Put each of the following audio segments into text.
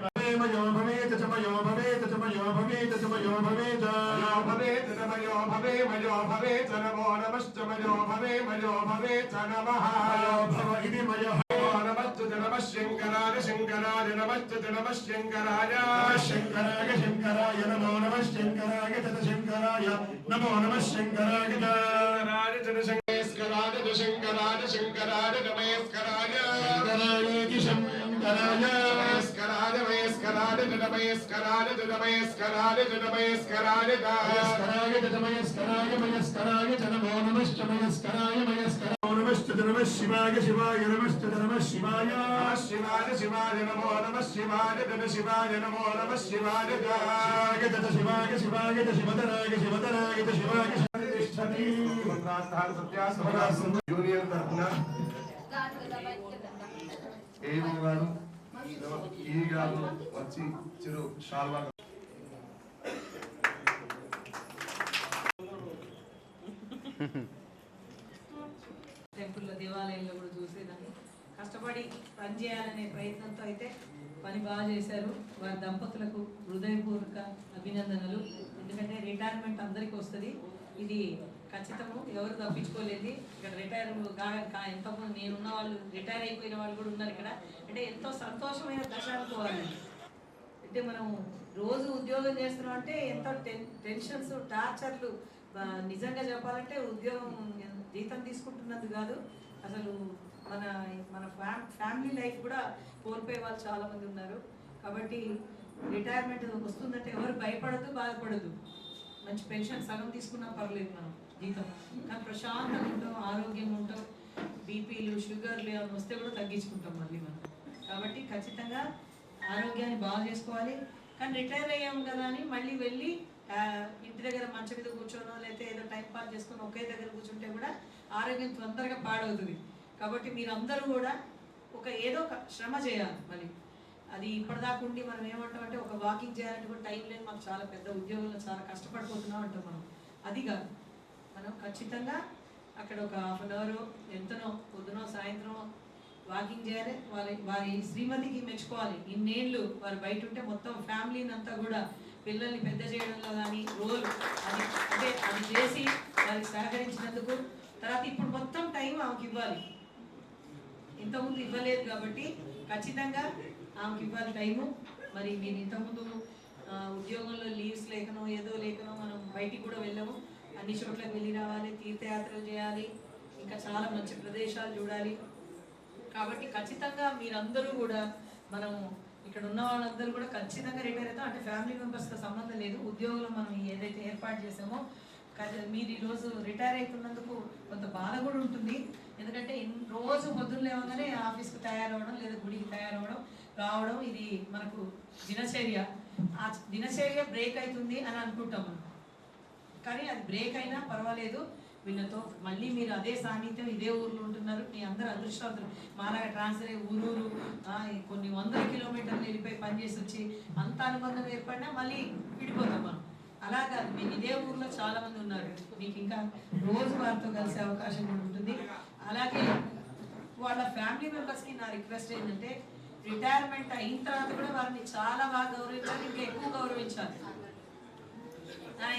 భవేతమయో భవేత సమయో భవేత సమయో భవేత భవేత సమయో భవేమయో భవేత నమో నమశ్చమయో భవేమయో భవేత నమః భవ ఇది శంకరాయ శంకరాయ శంకరాయ నమో నమశంకరాయ తత శంకరాయ శంకరాయ శంకరాయ నమస్కరాయ वयस्कराज वयस्कराज जडवयस्कराज जडवयस्कराज जडवयस्कराज वयस्कराय जडवयस्कराय वयस्कराय जनमो नमश्च वयस्कराय वयस्कर नमश्च जनम शिवाय शिवाय नमश्च जनम शिवाय शिवाय शिवाय नमो नमः शिवाय जन शिवाय नमो नमः शिवाय जय जय शिवाय शिवाय जय शिवदराय शिवदराय जय शिवाय तिष्ठति मन्त्रास्थान सत्यासवरा जूनियर तर्पण ఏమీ వారు ఈగాలు వచ్చి చిరు షాల్వా. టెంపుల్లో దేవాలయంలో కూడా చూసేదాన్ని. కష్టపడి పని చేయాలనే ప్రయత్నంతో అయితే పని బాగా చేశారు. వారి దంపతులకు హృదయపూర్వక అభినందనలు. ఎందుకంటే రిటైర్మెంట్ అందరికీ వస్తుంది. ఇది ఖచ్చితము. ఎవరు తప్పించుకోలేదు. ఇక్కడ రిటైర్ కాగా ఎంతమంది నేనున్న వాళ్ళు రిటైర్ అయిపోయిన వాళ్ళు కూడా ఉన్నారు ఇక్కడ. అంటే ఎంతో సంతోషమైన దశ అనుకోవాలి అంటే మనం రోజు ఉద్యోగం చేస్తున్నాం అంటే ఎంతో టెన్ టెన్షన్స్ టార్చర్లు. నిజంగా చెప్పాలంటే ఉద్యోగం జీతం తీసుకుంటున్నది కాదు. అసలు మన మన ఫ్యామ్ ఫ్యామిలీ లైఫ్ కూడా కోల్పోయే వాళ్ళు చాలామంది ఉన్నారు. కాబట్టి రిటైర్మెంట్ వస్తుందంటే ఎవరు భయపడదు బాధపడదు. మంచి పెన్షన్ సగం తీసుకున్నా పర్లేదు మనం. జీతం. కానీ ప్రశాంతంగా ఉంటాం ఆరోగ్యంగా ఉంటాం బీపీలు షుగర్లు ఏమైనా వస్తే కూడా తగ్గించుకుంటాం మళ్ళీ మనం. కాబట్టి ఖచ్చితంగా ఆరోగ్యాన్ని బాగా చేసుకోవాలి. కానీ రిటైర్ అయ్యాం కదా అని మళ్ళీ వెళ్ళి ఇంటి దగ్గర మంచం మీద కూర్చోనో లేకపోతే ఏదో టైం పాస్ చేసుకొని ఒకే దగ్గర కూర్చుంటే కూడా ఆరోగ్యం తొందరగా పాడవుతుంది. కాబట్టి మీరందరూ కూడా ఒక ఏదో ఒక శ్రమ చేయాలి మళ్ళీ. అది ఇప్పటిదాకా ఉండి మనం ఏమంటామంటే ఒక వాకింగ్ చేయాలంటే కూడా టైం లేదు. మాకు చాలా పెద్ద ఉద్యోగంలో చాలా కష్టపడిపోతున్నాం అంటాం మనం. అది కాదు. మనం ఖచ్చితంగా అక్కడ ఒక హాఫ్ అన్ అవర్ ఎంతనో పొద్దునో సాయంత్రం వాకింగ్ చేయాలి. వారి వారి శ్రీమతికి మెచ్చుకోవాలి. ఇన్నేళ్ళు వారు బయట ఉంటే మొత్తం ఫ్యామిలీని అంతా కూడా పిల్లల్ని పెద్ద చేయడంలో కానీ రోల్ అది అంటే అది చేసి వారికి సహకరించినందుకు తర్వాత ఇప్పుడు మొత్తం టైం ఆమెకి ఇవ్వాలి. ఇంతకుముందు ఇవ్వలేదు కాబట్టి ఖచ్చితంగా ఆమెకి ఇవ్వాలి టైము మరి మీరు ఇంతకుముందు ఉద్యోగంలో లీవ్స్ లేకనో ఏదో లేకనో మనం బయటికి కూడా వెళ్ళాము. అన్ని చోట్లకి వెళ్ళి రావాలి తీర్థయాత్రలు చేయాలి ఇంకా చాలా మంచి ప్రదేశాలు చూడాలి. కాబట్టి ఖచ్చితంగా మీరందరూ కూడా మనం ఇక్కడ ఉన్న వాళ్ళందరూ కూడా ఖచ్చితంగా రిటైర్ అవుతాం. అంటే ఫ్యామిలీ మెంబర్స్తో సంబంధం లేదు. ఉద్యోగులు మనం ఏదైతే ఏర్పాటు చేసామో మీరు ఈరోజు రిటైర్ అవుతున్నందుకు కొంత బాధ కూడా ఉంటుంది. ఎందుకంటే ఇన్- రోజు పొద్దున్న లేవగానే ఆఫీస్కి తయారవడం లేదా గుడికి తయారవడం రావడం ఇది మనకు దినచర్య. ఆ దినచర్య బ్రేక్ అవుతుంది అని అనుకుంటాం మనం. కానీ అది బ్రేక్ అయినా పర్వాలేదు. వీళ్ళతో మళ్ళీ మీరు అదే సాన్నిధ్యం ఇదే ఊర్లో ఉంటున్నారు. మీ అందరు అదృష్టవంతులు. మాలాగా ట్రాన్స్ఫర్ అయ్యి ఊరూరు కొన్ని వందల కిలోమీటర్లు వెళ్ళిపోయి పనిచేసి వచ్చి అంత అనుబంధం ఏర్పడినా మళ్ళీ విడిపోతాం మనం. అలా కాదు. మీకు ఇదే ఊర్లో చాలా మంది ఉన్నారు. మీకు ఇంకా రోజు వారితో కలిసే అవకాశం ఉంటుంది. అలాగే వాళ్ళ ఫ్యామిలీ మెంబర్స్కి నా రిక్వెస్ట్ ఏంటంటే రిటైర్మెంట్ అయిన తర్వాత కూడా వారిని చాలా బాగా గౌరవించాలి ఇంకా ఎక్కువ గౌరవించాలి.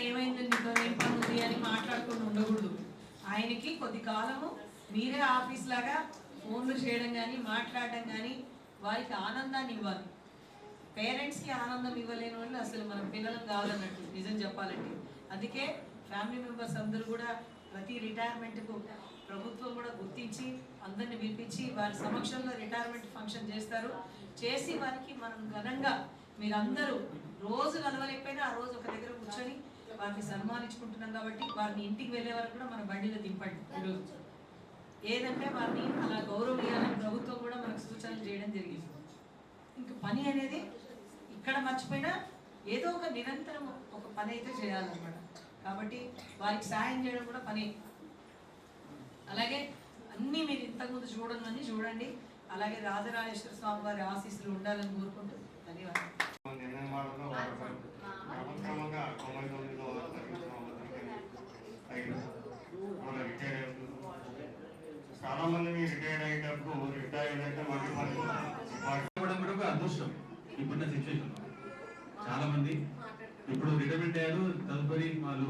ఏమైంది నీతో ఏం పని ఉంది అని మాట్లాడుకుంటూ ఉండకూడదు. ఆయనకి కొద్ది కాలము మీరే ఆఫీస్ లాగా ఫోన్లు చేయడం కానీ మాట్లాడడం కానీ వారికి ఆనందాన్ని ఇవ్వాలి. పేరెంట్స్కి ఆనందం ఇవ్వలేని వాళ్ళు అసలు మన పిల్లలు కావాలన్నట్టు నిజం చెప్పాలంటే. అందుకే ఫ్యామిలీ మెంబర్స్ అందరూ కూడా ప్రతి రిటైర్మెంట్కు ప్రభుత్వం కూడా గుర్తించి అందరిని పిలిపించి వారి సమక్షంలో రిటైర్మెంట్ ఫంక్షన్ చేస్తారు. చేసి వారికి మనం ఘనంగా మీరందరూ రోజు కలవలేకపోయినా ఆ రోజు ఒక దగ్గర కూర్చొని వారిని సన్మానించుకుంటున్నాం కాబట్టి వారిని ఇంటికి వెళ్ళే వరకు కూడా మన బండిలో దింపండి ఈరోజు. ఏదంటే వారిని అలా గౌరవం ఇవ్వాలని ప్రభుత్వం కూడా మనకు సూచనలు చేయడం జరిగింది. ఇంకా పని అనేది ఇక్కడ మర్చిపోయినా ఏదో ఒక నిరంతరం ఒక పని అయితే చేయాలన్నమాట. కాబట్టి వారికి సాయం చేయడం కూడా పని. అలాగే అన్నీ మీరు ఇంతకుముందు చూడని చూడండి. అలాగే రాజరాజేశ్వర స్వామి వారి ఆశీస్సులు ఉండాలని కోరుకుంటూ ధన్యవాదాలు. నిర్ణయమాలలో వాడతారు క్రమక్రమంగా తొంభై తొమ్మిదిలో మన రిటైర్ అవుతుంది చాలా అయ్యేటప్పుడు రిటైర్ అయితే మళ్ళీ అదృష్టం ఇప్పుడున్న సిచ్యువేషన్. చాలా మంది ఇప్పుడు రిటైర్మెంట్ అయ్యారు తదుపరి వాళ్ళు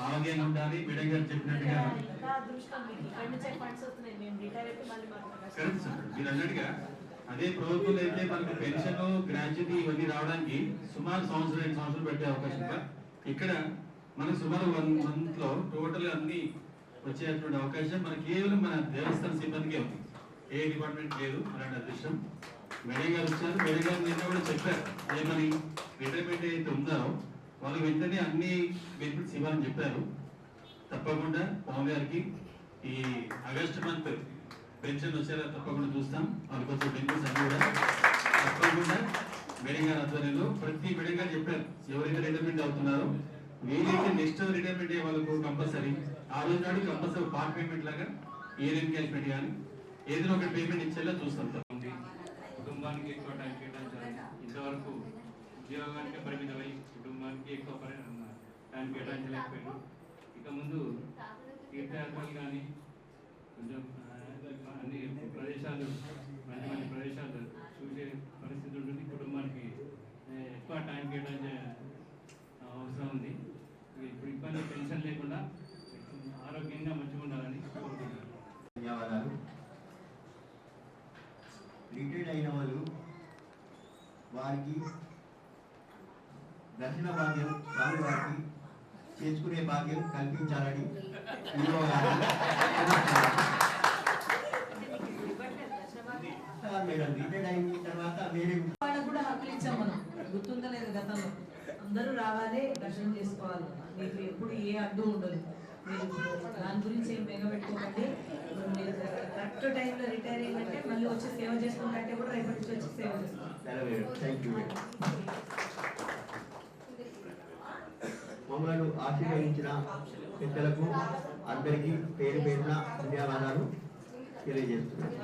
ఆరోగ్యంగా ఉండాలి మేడం గారు చెప్పినట్టుగా మీరు అన్నట్టుగా అదే ప్రభుత్వంలో అయితే మనకు పెన్షన్ గ్రాడ్యుటీ ఇవన్నీ రావడానికి సుమారు సంవత్సరం రెండు సంవత్సరాలు పెట్టే అవకాశం ఇక్కడ మనకు సుమారు వన్ మంత్లో టోటల్ అన్ని వచ్చేటువంటి అవకాశం మనకి కేవలం మన దేవస్థాన సిబ్బందికే ఉంది. ఏ డిపార్ట్మెంట్ లేదు అలాంటి అదృష్టం. మేడం గారు వచ్చారు. మేడం గారు నిన్న కూడా చెప్పారు. ఏమని రిటైర్మెంట్ ఏదైతే ఉందో వాళ్ళు వెంటనే అన్ని బెనిఫిట్స్ ఇవ్వాలని చెప్పారు. తప్పకుండా పవన్ గారికి ఈ ఆగస్ట్ మంత్ పెన్షన్ వచ్చేలా తప్పకుండా చూస్తాం. వాళ్ళకి వచ్చే బెనిఫిట్స్ అన్ని కూడా. తప్పకుండా మెడికల్ ఆధ్వర్యంలో ప్రతి మెడికల్ చెప్పారు. ఎవరైతే రిటైర్మెంట్ అవుతున్నారో వీలైతే నెక్స్ట్ రిటైర్మెంట్ అయ్యే వాళ్ళకు కంపల్సరీ ఆ రోజు నాడు కంపల్సరీ పార్ట్ పేమెంట్ లాగా ఇయర్ ఎన్కాష్మెంట్ కానీ ఏదైనా ఒక పేమెంట్ ఇచ్చేలా చూస్తాం. కుటుంబానికి ఎక్కువ టైం కేటాయించాలి. ఇంతవరకు ఉద్యోగానికి పరిమితమై కుటుంబానికి ఎక్కువ పరిమితం టైం కేటాయించలేకపోయినా ఇక ముందు తీర్థయాత్రలు కానీ కొంచెం అన్ని ప్రదేశాలు మంచి మంచి ప్రదేశాలు చూసే పరిస్థితి ఉంటుంది. కుటుంబానికి ఎక్కువ టైం కేటాయించే అవసరం ఉంది. ఇప్పుడు ఇబ్బంది టెన్షన్ లేకుండా ఆరోగ్యంగా మంచిగా ఉండాలని కోరుకుంటున్నాను. ధన్యవాదాలు. రిటైర్డ్ అయిన వాళ్ళు వారికి దర్శన భాగ్యం స్వామి వారికి చేసుకునే భాగ్యం కల్పించాలని అయిన తర్వాత వేరే వాళ్ళకు కూడా హక్కులు ఇచ్చాం మనం. గుర్తుందా లేదు గతంలో? అందరూ రావాలి దర్శనం చేసుకోవాలి. మీకు ఎప్పుడు ఏ అడ్డు ఉండదు. మీరు దాని గురించి ఏం బెగబెట్టుకోకండి ఇప్పుడు మీరు కరెక్ట్ టైంలో రిటైర్ అయ్యిందంటే మళ్ళీ వచ్చి సేవ చేసుకుంటే కూడా రేపటి నుంచి వచ్చి సేవ మమ్మల్ని ఆశీర్వదించిన పెద్దలకు అందరికీ పేరు పేరున ధన్యవాదాలు తెలియజేస్తున్నాను.